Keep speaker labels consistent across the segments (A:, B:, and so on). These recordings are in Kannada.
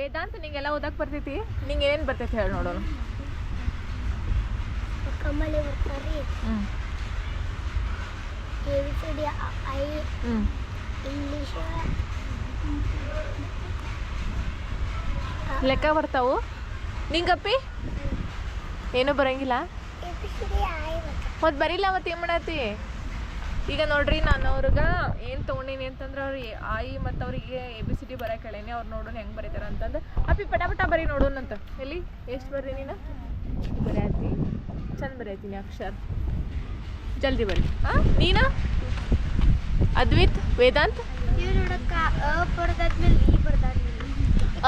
A: ವೇದಾಂತ ನಿಂಗೆಲ್ಲ ಓದಕ್ಕೆ ಬರ್ತೈತಿ? ನಿಂಗೆ ಏನು ಬರ್ತೈತಿ ಹೇಳಿ ನೋಡೋಣ
B: ಕಮಲಿ
A: ಬರ್ತಾರಿ
B: ಎ ಬಿ ಸಿ ಡಿ ಐ ಇಂಗ್ಲೀಷ್
A: ಲೆಕ್ಕ ಬರ್ತಾವು? ನಿಂಗಪ್ಪಿ? ಏನೂ ಬರಂಗಿಲ್ಲ? ಮತ್ತು. ಬರಿಲ್ಲ ಮತ್ತೆ ಏನು ಮಾಡತ್ತಿ ಈಗ ನೋಡ್ರಿ ನಾನು ಅವ್ರಿಗೆ ಏನು ತೊಗೊಂಡೀನಿ ಅಂತಂದ್ರೆ ಅವ್ರಿಗೆ ಆಯಿ ಮತ್ತು ಅವರಿಗೆ ಎ ಬಿ ಸಿ ಡಿ ಬರೋಕೆ ಹೇಳೀನಿ ಅವ್ರು ನೋಡೋಣ ಹೆಂಗೆ ಬರೀತಾರೆ ಅಂತಂದು. ಅಪ್ಪಿ ಪಟ ಪಟ ಬರೀ ನೋಡೋಣಂತ ಎಲ್ಲಿ? ಎಷ್ಟು ಬರ್ರಿ ನೀನು? ಬರೆಯತ್ತಿ ಚಂದ ಬರೆಯತ್ತೀನಿ ಅಕ್ಷರ. ಜಲ್ದಿ ಬರಿ ಹಾಂ ನೀನು? ಅದ್ವಿತ್? ವೇದಾಂತ್?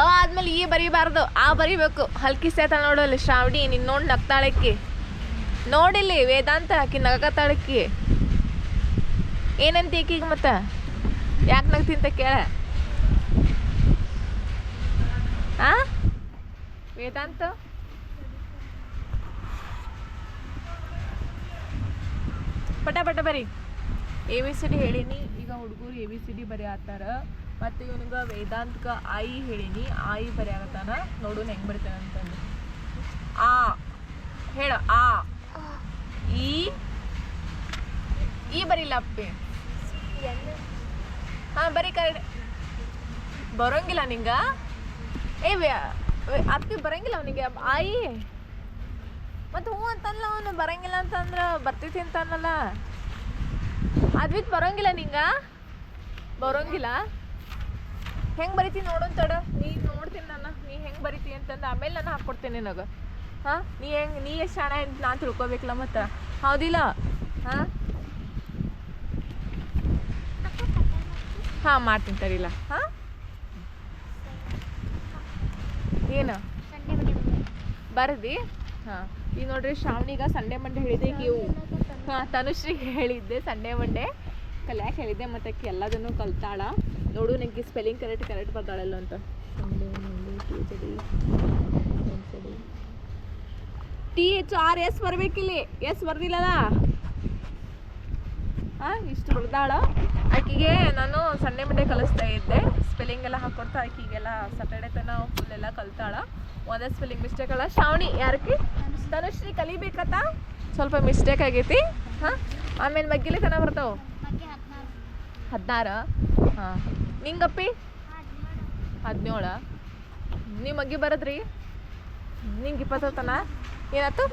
B: ಅ
A: ಆದ್ಮೇಲೆ ಈ ಬರಿಬಾರ್ದು. ಆ ಬರಿಬೇಕು. ಹಲ್ಕಿ ಸೇತ ನೋಡು ಅಲ್ಲಿ ಶ್ರಾವಣಿ ನೀನು ನೋಡಿ ನಗ್ತಾಳಕ್ಕಿ. ನೋಡಿಲ್ಲಿ ವೇದಾಂತ ಆಕಿ ನಗತಾಳಕ್ಕಿ ಏನಂತ ಈಕಿಗೆ ಮತ್ತೆ? ಯಾಕೆ ನಂಗೆ ತಿಂತ ಕೇಳ. ವೇದಾಂತ? ಪಟ ಪಟ ಬರಿ. ಎ, ಬಿ, ಸಿ, ಡಿ ಹೇಳೀನಿ. ಈಗ ಹುಡುಗರು ಎ, ಬಿ, ಸಿ, ಡಿ ಬರೆಯತ್ತಾರ ಮತ್ತು ಇವನಿಗೆ ವೇದಾಂತಕ ಆಯಿ ಹೇಳೀನಿ. ಆಯಿ ಬರೆಯಾಗತ್ತಾನ ನೋಡು ಹೆಂಗೆ ಬರ್ತಾನೆ ಅಂತಂದು. ಆ. ಹೇಳ. ಆ. ಈ. ಈ ಬರಿಲ್ಲ ಅಪ್ಪಿ ಹಾಂ, ಬರೀ ಕರೆಕ್ಟ್ ಬರೋಂಗಿಲ್ಲ ನಿಂಗ? ಏ ಅಪ್ಪಿ ಬರಂಗಿಲ್ಲ ಅವನಿಗೆ. ಆಯಿ. ಮತ್ತು ಹ್ಞೂ ಅಂತಲ್ಲ ಅವನು, ಬರಂಗಿಲ್ಲ ಅಂತಂದ್ರೆ ಬರ್ತೈತಿ ಅಂತ ಅನ್ನಲ್ಲ ಅದ್ವಿತ್ ಬರೋಂಗಿಲ್ಲ ನಿಂಗ? ಬರೋಂಗಿಲ್ಲ? ಹೆಂಗೆ ಬರಿತೀನಿ ನೋಡೋನ್ ತಡ ನೀ ನೋಡ್ತೀನಿ ನಾನು ನೀ ಹೆಂಗೆ ಬರೀತಿ ಅಂತಂದು ಆಮೇಲೆ ನಾನು ಹಾಕ್ಕೊಡ್ತೀನಿ ನಿನಗೆ. ಹಾಂ, ನೀ ಹೆಂಗೆ ನೀ ಎಷ್ಟು ಶಾಣ ಅಂತ ನಾನು ತಿಳ್ಕೊಬೇಕಲ್ಲ ಮತ್ತು. ಹೌದಿಲ್ಲ? ಹಾಂ? ಹಾಂ ಮಾಡ್ತೀನಿ ತಡಿಲ್ಲ ಹಾಂ? ಏನು? ಬರದಿ? ಹಾಂ. ಈಗ ನೋಡ್ರಿ ಶ್ರಾವಣಿಗ ಸಂಡೆ ಮಂಡೆ ಹೇಳಿದೆ ಇವು ಹಾಂ ತನುಶ್ರೀ ಹೇಳಿದ್ದೆ ಸಂಡೆ ಮಂಡೆ ಕಲ್ಯಾಕ್ ಹೇಳಿದ್ದೆ ಮತ್ತೆ ಆಕಿ ಎಲ್ಲದನ್ನು ಕಲ್ತಾಳ. ನೋಡು ನನಗೆ ಸ್ಪೆಲ್ಲಿಂಗ್ ಕರೆಕ್ಟ್ ಕರೆಕ್ಟ್ ಬರ್ತಾಳಲ್ಲ ಅಂತ. ಟಿ ಎಚ್ ಆರ್ ಎಸ್ ಬರ್ಬೇಕಿಲ್ಲಿ. ಎಸ್ ಬರ್ದಿಲ್ಲಲ್ಲ? ಇಷ್ಟು ಉಳ್ದಾಳ ಆಕೆಗೆ ನಾನು ಸಂಡೆ ಮಂಡೆ ಕಲಿಸ್ತಾ ಇದ್ದೆ. ಸ್ಪೆಲ್ಲಿಂಗ್ ಎಲ್ಲ ಹಾಕೊಡ್ತಾ ಆಕಿಗೆಲ್ಲ ಸಟರ್ಡೆ ತನ ಫುಲ್ ಎಲ್ಲ ಕಲ್ತಾಳ. ಒಂದೇ ಸ್ಪೆಲ್ಲಿಂಗ್ ಮಿಸ್ಟೇಕ್ ಅಲ್ಲ. ಶ್ರಾವಣಿ ಯಾರಕ್ಕೆ ತನುಶ್ರೀ ಕಲಿಬೇಕತ್ತ ಸ್ವಲ್ಪ ಮಿಸ್ಟೇಕ್ ಆಗೈತಿ. ಹಾಂ? ಆಮೇಲೆ ಮಗ್ಗಿಲಿ ತನ ಬರ್ತಾವ?
B: ಹದಿನಾರ.
A: ಹಾಂ. ನಿಂಗಪ್ಪಿ? ಹದಿನೇಳ. ನೀವು ಮಗ್ಗಿ ಬರದ್ರಿ? ನಿಂಗೆ ಇಪ್ಪತ್ತು ತನ? ಏನಾಯ್ತು?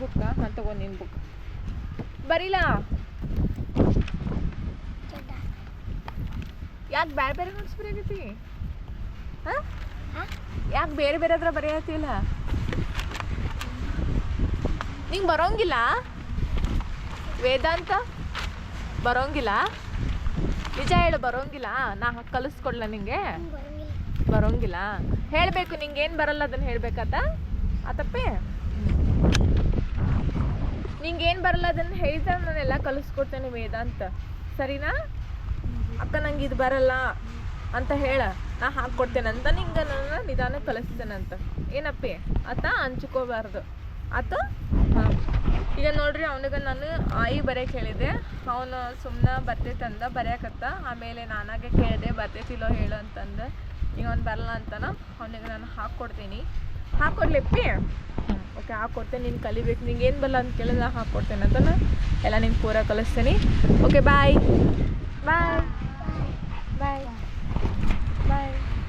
A: ಬುಕ್ಕ ನಾನು ತಗೊಂಡು ನಿನ್ನ ಬುಕ್
B: ಚಡ್ಡ
A: ಯಾಕೆ ಬೇರೆ ಬೇರೆ ನೋಟ್ಸ್ ಬರೆಯಕತ್ತಿ? ಹಾಂ?
B: ಹಾಂ?
A: ಯಾಕೆ ಬೇರೆ ಬೇರೆ ಹತ್ರ ಬರೆಯತ್ತಿಲ್ಲ ನಿಂಗೆ ಬರೋಂಗಿಲ್ಲ? ವೇದಾಂತ? ಬರೋಂಗಿಲ್ಲ? ನಿಜ ಹೇಳು ಬರೋಂಗಿಲ್ಲ? ನಾ ಕಲಿಸ್ಕೊಡ್ಲ ನಿಂಗೆ?
B: ಬರಂಗಿಲ್ಲ?
A: ಹೇಳಬೇಕು ನಿಂಗೆ ಏನು ಬರಲ್ಲ ಅದನ್ನು ಆ ಆತಪ್ಪಿ ನಿಂಗೆ ಏನು ಬರಲ್ಲ, ಅದನ್ನು ಹೇಳ್ತಾ ನಾನೆಲ್ಲ ಕಲಿಸ್ಕೊಡ್ತೇನೆ ವೇದಾಂತ ಸರಿನಾ? ಅಕ್ಕ, ನಂಗೆ ಇದು ಬರಲ್ಲ ಅಂತ ಹೇಳ. ನಾ ಹಾಕ್ಕೊಡ್ತೇನೆ ಅಂತ ನಿಂಗೆ ನನ್ನ ನಿಧಾನ ಕಲಿಸ್ತೇನೆ ಅಂತ. ಏನಪ್ಪಿ? ಆತ ಹಂಚ್ಕೋಬಾರ್ದು. ಆತ? ಈಗ ನೋಡ್ರಿ, ಅವನಿಗೆ ನಾನು ಆಯಿ ಬರೆಯಕ್ಕೆ ಹೇಳಿದೆ ಅವನು ಸುಮ್ಮನೆ ಬರ್ತೈತಂದ ಬರೆಯಕತ್ತ. ಆಮೇಲೆ ನಾನಾಗೆ ಕೇಳಿದೆ ಬರ್ತೈತಿಲ್ಲೋ ಹೇಳು ಅಂತಂದು. ಈಗ ಅವ್ನು ಬರಲ್ಲ ಅಂತನ, ಅವನಿಗೆ ನಾನು ಹಾಕ್ಕೊಡ್ತೀನಿ ಹಾಕೊಡ್ಲಿಪ್ಪಿ ಓಕೆ ಹಾಕೊಡ್ತೇನೆ ನೀನು ಕಲಿಬೇಕು, ನಿಂಗೆ ಏನು ಬಲ್ಲ ಅಂತ ಕೇಳಿದ್ರೆ ಹಾಕ್ಕೊಡ್ತೇನೆ ಅಂತ ಎಲ್ಲ ನಿಂಗೆ ಪೂರ ಕಲಿಸ್ತೇನೆ. ಓಕೆ ಬಾಯ್ ಬಾಯ್ ಬಾಯ್ ಬಾಯ್